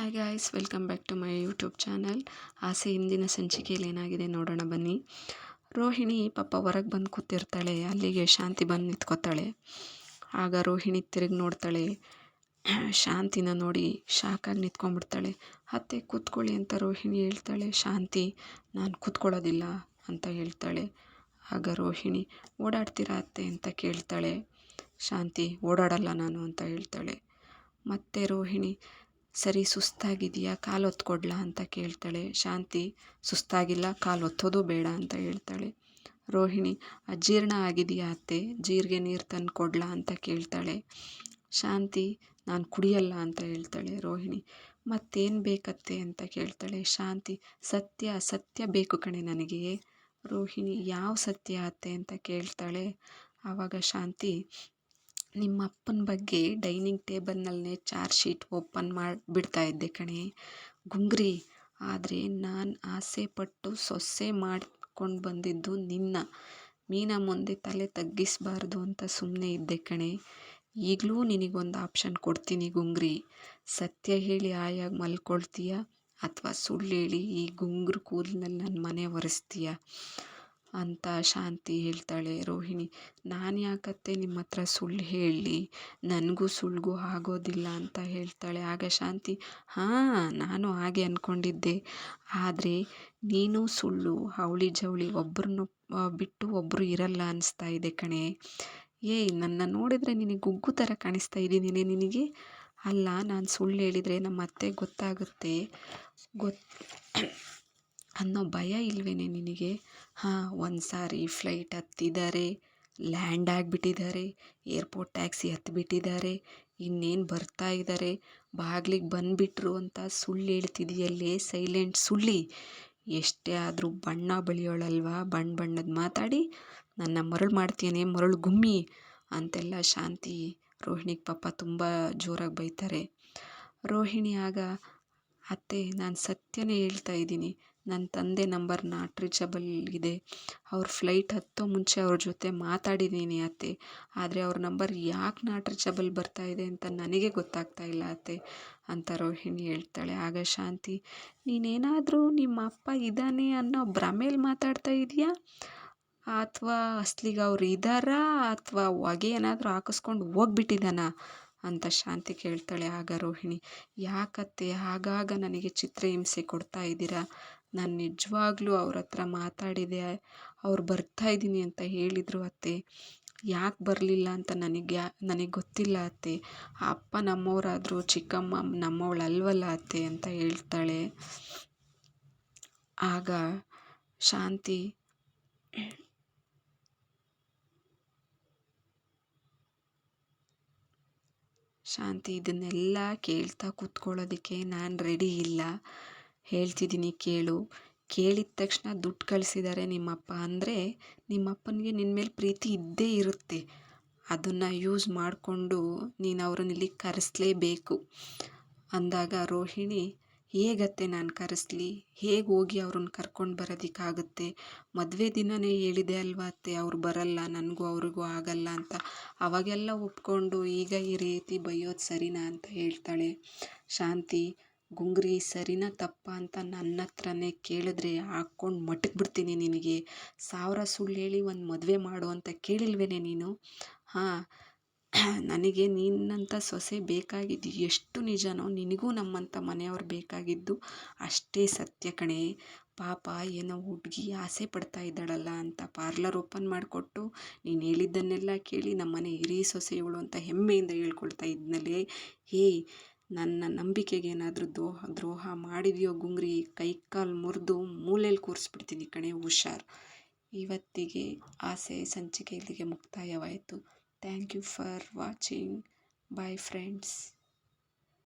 Hi guys welcome back to my YouTube channel Aase ಹಿಂದಿನ ಸಂಚಿಕೆಯಲ್ಲಿ ಏನಾಗಿದೆ ನೋಡೋಣ ಬನ್ನಿ. ರೋಹಿಣಿ ಪಾಪ ಹೊರಗೆ ಬಂದು ಕೂತಿರ್ತಾಳೆ, ಅಲ್ಲಿಗೆ ಶಾಂತಿ ಬಂದು ನಿಂತ್ಕೋತಾಳೆ. ಆಗ ರೋಹಿಣಿ ತಿರುಗಿ ನೋಡ್ತಾಳೆ, ಶಾಂತಿನ ನೋಡಿ ಶಾಕಾಗಿ ನಿಂತ್ಕೊಂಡ್ಬಿಡ್ತಾಳೆ. ಅತ್ತೆ, ಕೂತ್ಕೊಳ್ಳಿ ಅಂತ ರೋಹಿಣಿ ಹೇಳ್ತಾಳೆ. ಶಾಂತಿ, ನಾನು ಕೂತ್ಕೊಳ್ಳೋದಿಲ್ಲ ಅಂತ ಹೇಳ್ತಾಳೆ. ಆಗ ರೋಹಿಣಿ, ಓಡಾಡ್ತೀರಾ ಅತ್ತೆ? ಅಂತ ಕೇಳ್ತಾಳೆ. ಶಾಂತಿ, ಓಡಾಡಲ್ಲ ನಾನು, ಅಂತ ಹೇಳ್ತಾಳೆ. ಮತ್ತೆ ರೋಹಿಣಿ ಸರಿ, ಸುಸ್ತಾಗಿದೆಯಾ? ಕಾಲು ಹೊತ್ಕೊಡ್ಲಾ ಅಂತ ಕೇಳ್ತಾಳೆ. ಶಾಂತಿ, ಸುಸ್ತಾಗಿಲ್ಲ, ಕಾಲು ಒತ್ತೋದು ಬೇಡ ಅಂತ ಹೇಳ್ತಾಳೆ. ರೋಹಿಣಿ ಅಜೀರ್ಣ ಆಗಿದೆಯಾ ಅತ್ತೆ? ಜೀರಿಗೆ ನೀರು ತಂದು ಕೊಡ್ಲ? ಅಂತ ಕೇಳ್ತಾಳೆ. ಶಾಂತಿ, ನಾನು ಕುಡಿಯಲ್ಲ ಅಂತ ಹೇಳ್ತಾಳೆ ರೋಹಿಣಿ. ಮತ್ತೇನು ಬೇಕತ್ತೆ? ಅಂತ ಕೇಳ್ತಾಳೆ. ಶಾಂತಿ, ಸತ್ಯ ಸತ್ಯ ಬೇಕು ಕಣೆ ನನಗೆ. ರೋಹಿಣಿ, ಯಾವ ಸತ್ಯ ಅತ್ತೆ? ಅಂತ ಕೇಳ್ತಾಳೆ. ಆವಾಗ ಶಾಂತಿ ನಿಮ್ಮ ಅಪ್ಪನ ಬಗ್ಗೆ ಡೈನಿಂಗ್ ಟೇಬಲ್ನಲ್ಲೇ ಚಾರ್ಜ್ ಶೀಟ್ ಓಪನ್ ಮಾಡಿ ಬಿಡ್ತಾ ಇದ್ದೆ ಕಣೆ. ಗುಂಗ್ರಿ, ಆದರೆ ನಾನು ಆಸೆ ಪಟ್ಟು ಸೊಸೆ ಮಾಡ್ಕೊಂಡು ಬಂದಿದ್ದು ನಿನ್ನ. ಮೀನ ಮುಂದೆ ತಲೆ ತಗ್ಗಿಸಬಾರ್ದು ಅಂತ ಸುಮ್ಮನೆ ಇದ್ದೆ ಕಣೆ. ಈಗಲೂ ನಿನಗೊಂದು ಆಪ್ಷನ್ ಕೊಡ್ತೀನಿ ಗುಂಗ್ರಿ. ಸತ್ಯ ಹೇಳಿ ಆಯಾಗಿ ಮಲ್ಕೊಳ್ತೀಯ? ಅಥವಾ ಸುಳ್ಳು ಹೇಳಿ ಈ ಗುಂಗ್ರು ಕೂದಲಿನಲ್ಲಿ ನನ್ನ ಮನೆ ಒರೆಸ್ತೀಯ? ಅಂತ ಶಾಂತಿ ಹೇಳ್ತಾಳೆ ರೋಹಿಣಿ. ನಾನು ಯಾಕತ್ತೆ ನಿಮ್ಮ ಹತ್ರ ಸುಳ್ಳು ಹೇಳಲಿ ನನಗೂ ಸುಳ್ಳಿಗೂ ಆಗೋದಿಲ್ಲ ಅಂತ ಹೇಳ್ತಾಳೆ. ಆಗ ಶಾಂತಿ, ಹಾಂ, ನಾನು ಹಾಗೆ ಅಂದ್ಕೊಂಡಿದ್ದೆ ಆದರೆ ನೀನು ಸುಳ್ಳು ಅವಳಿ ಜವಳಿ ಒಬ್ಬರನ್ನು ಬಿಟ್ಟು ಒಬ್ಬರು ಇರಲ್ಲ ಅನಿಸ್ತಾ ಇದೆ ಕಣೆ. ಏಯ್, ನನ್ನ ನೋಡಿದರೆ ನಿನಗೆ ಗುಗ್ಗು ಥರ ಕಾಣಿಸ್ತಾ ಇದ್ದೀನಿ ನಿನಗೆ? ಅಲ್ಲ, ನಾನು ಸುಳ್ಳು ಹೇಳಿದರೆ ನಮ್ಮ ಅತ್ತೆಗೆ ಗೊತ್ತಾಗುತ್ತೆ. ಗೊತ್ತು ಅನ್ನೋ ಭಯ ಇಲ್ವೇನೆ ನಿನಗೆ? ಹಾಂ ಒಂದು ಸಾರಿ ಫ್ಲೈಟ್ ಹತ್ತಿದ್ದಾರೆ ಲ್ಯಾಂಡ್ ಆಗಿಬಿಟ್ಟಿದ್ದಾರೆ ಏರ್ಪೋರ್ಟ್ ಟ್ಯಾಕ್ಸಿ ಹತ್ತಿಬಿಟ್ಟಿದ್ದಾರೆ ಇನ್ನೇನು ಬರ್ತಾ ಇದ್ದಾರೆ ಬಾಗ್ಲಿಗೆ ಬಂದುಬಿಟ್ರು ಅಂತ ಸುಳ್ಳು ಹೇಳ್ತಿದೆಯಲ್ಲೇ ಸೈಲೆಂಟ್ ಸುಳ್ಳಿ? ಎಷ್ಟೇ ಆದರೂ ಬಣ್ಣ ಬಳಿಯೋಳಲ್ವಾ ಬಣ್ಣ ಬಣ್ಣದ ಮಾತಾಡಿ? ನನ್ನ ಮರಳು ಮಾಡ್ತೀನಿ ಮರಳು ಗುಮ್ಮಿ? ಅಂತೆಲ್ಲ ಶಾಂತಿ ರೋಹಿಣಿಗೆ ಪಾಪ ತುಂಬ ಜೋರಾಗಿ ಬೈತಾರೆ. ರೋಹಿಣಿ ಆಗ, ಅತ್ತೆ, ನಾನು ಸತ್ಯನೇ ಹೇಳ್ತಾ ಇದ್ದೀನಿ. ನನ್ನ ತಂದೆ ನಂಬರ್ ನಾಟ್ ರೀಚಬಲ್ ಇದೆ. ಅವ್ರ ಫ್ಲೈಟ್ ಹತ್ತೋ ಮುಂಚೆ ಅವ್ರ ಜೊತೆ ಮಾತಾಡಿದ್ದೀನಿ ಅತ್ತೆ. ಆದರೆ ಅವ್ರ ನಂಬರ್ ಯಾಕೆ ನಾಟ್ ರೀಚಬಲ್ ಬರ್ತಾ ಇದೆ ಅಂತ ನನಗೆ ಗೊತ್ತಾಗ್ತಾ ಇಲ್ಲ ಅತ್ತೆ ಅಂತ ರೋಹಿಣಿ ಹೇಳ್ತಾಳೆ. ಆಗ ಶಾಂತಿ, ನೀನೇನಾದರೂ ನಿಮ್ಮ ಅಪ್ಪ ಇದ್ದಾನೆ ಅನ್ನೋ ಭ್ರಮೇಲಿ ಮಾತಾಡ್ತಾ ಇದೆಯಾ? ಅಥವಾ ಅಸ್ಲಿಗೆ ಅವ್ರು ಇದ್ದಾರಾ ಅಥವಾ ಹೊಗೆ ಏನಾದರೂ ಹಾಕಿಸ್ಕೊಂಡು ಹೋಗ್ಬಿಟ್ಟಿದ್ದಾನಾ ಅಂತ ಶಾಂತಿ ಕೇಳ್ತಾಳೆ. ಆಗ ರೋಹಿಣಿ, ಯಾಕತ್ತೆ? ಆಗಾಗ ನನಗೆ ಚಿತ್ರಹಿಂಸೆ ಕೊಡ್ತಾ ಇದ್ದೀರಾ? ನಾನು ನಿಜವಾಗ್ಲೂ ಅವ್ರ ಹತ್ರ ಮಾತಾಡಿದೆ, ಅವ್ರು ಬರ್ತಾ ಇದ್ದೀನಿ ಅಂತ ಹೇಳಿದರು ಅತ್ತೆ. ಯಾಕೆ ಬರಲಿಲ್ಲ ಅಂತ ನನಗೆ ಯಾ, ನನಗೆ ಗೊತ್ತಿಲ್ಲ ಅತ್ತೆ. ಅಪ್ಪ ನಮ್ಮವರಾದರೂ, ಚಿಕ್ಕಮ್ಮ ನಮ್ಮವಳು ಅಲ್ವಲ್ಲ ಅತ್ತೆ ಅಂತ ಹೇಳ್ತಾಳೆ. ಆಗ ಶಾಂತಿ ಶಾಂತಿ ಇದನ್ನೆಲ್ಲ ಕೇಳ್ತಾ ಕೂತ್ಕೊಳ್ಳೋದಕ್ಕೆ ನಾನು ರೆಡಿ ಇಲ್ಲ. ಹೇಳ್ತಿದ್ದೀನಿ ಕೇಳು. ಕೇಳಿದ ತಕ್ಷಣ ದುಡ್ಡು ಕಳಿಸಿದ್ದಾರೆ ನಿಮ್ಮಪ್ಪ ಅಂದರೆ ನಿಮ್ಮಪ್ಪನಿಗೆ ನಿನ್ನ ಮೇಲೆ ಪ್ರೀತಿ ಇದ್ದೇ ಇರುತ್ತೆ. ಅದನ್ನು ಯೂಸ್ ಮಾಡಿಕೊಂಡು ನೀನು ಅವ್ರನ್ನ ಇಲ್ಲಿ ಕರೆಸಲೇಬೇಕು. ಅಂದಾಗ ರೋಹಿಣಿ, ಹೇಗತ್ತೆ ನಾನು ಕರೆಸಲಿ? ಹೇಗೆ ಹೋಗಿ ಅವ್ರನ್ನ ಕರ್ಕೊಂಡು ಬರೋದಕ್ಕಾಗುತ್ತೆ? ಮದುವೆ ದಿನವೇ ಹೇಳಿದೆ ಅಲ್ವಾ ಅತ್ತೆ, ಅವ್ರು ಬರಲ್ಲ, ನನಗೂ ಅವ್ರಿಗೂ ಆಗಲ್ಲ ಅಂತ. ಅವಾಗೆಲ್ಲ ಒಪ್ಕೊಂಡು ಈಗ ಈ ರೀತಿ ಬೈಯೋದು ಸರಿನಾ ಅಂತ ಹೇಳ್ತಾಳೆ. ಶಾಂತಿ ಗುಂಗ್ರಿ ಸರಿನಾ ತಪ್ಪ ಅಂತ ನನ್ನ ಹತ್ರನೇ ಕೇಳಿದ್ರೆ ಹಾಕ್ಕೊಂಡು ಮಟಕ್ಬಿಡ್ತೀನಿ ನಿನಗೆ. ಸಾವಿರ ಸುಳ್ಳು ಹೇಳಿ ಒಂದು ಮದುವೆ ಮಾಡು ಅಂತ ಕೇಳಿಲ್ವೇನೆ ನೀನು? ಹಾಂ, ನನಗೆ ನಿನ್ನಂಥ ಸೊಸೆ ಬೇಕಾಗಿದ್ದು ಎಷ್ಟು ನಿಜನೋ ನಿನಗೂ ನಮ್ಮಂಥ ಮನೆಯವ್ರು ಬೇಕಾಗಿದ್ದು ಅಷ್ಟೇ ಸತ್ಯ ಕಣೆ. ಪಾಪ ಏನೋ ಹುಡುಗಿ ಆಸೆ ಪಡ್ತಾ ಇದ್ದಾಳಲ್ಲ ಅಂತ ಪಾರ್ಲರ್ ಓಪನ್ ಮಾಡಿಕೊಟ್ಟು ನೀನು ಹೇಳಿದ್ದನ್ನೆಲ್ಲ ಕೇಳಿ ನಮ್ಮನೆ ಸೊಸೆ ಇವಳು ಅಂತ ಹೆಮ್ಮೆಯಿಂದ ಹೇಳ್ಕೊಳ್ತಾ ಇದ್ನಲ್ಲೇ. ಹೇಯ್ ನನ್ನ ನಂಬಿಕೆಗೆ ಏನಾದರೂ ದ್ರೋಹ ದ್ರೋಹ ಮಾಡಿದೆಯೋ ಗುಂಗ್ರಿ ಕೈ ಕಾಲು ಮುರಿದು ಮೂಲೆಯಲ್ಲಿ ಕೂರಿಸ್ಬಿಡ್ತೀನಿ ಕಣೆ ಹುಷಾರ್. ಇವತ್ತಿಗೆ ಆಸೆ ಸಂಚಿಕೆ ಇಲ್ಲಿಗೆ ಮುಕ್ತಾಯವಾಯಿತು. Thank you for watching. Bye friends.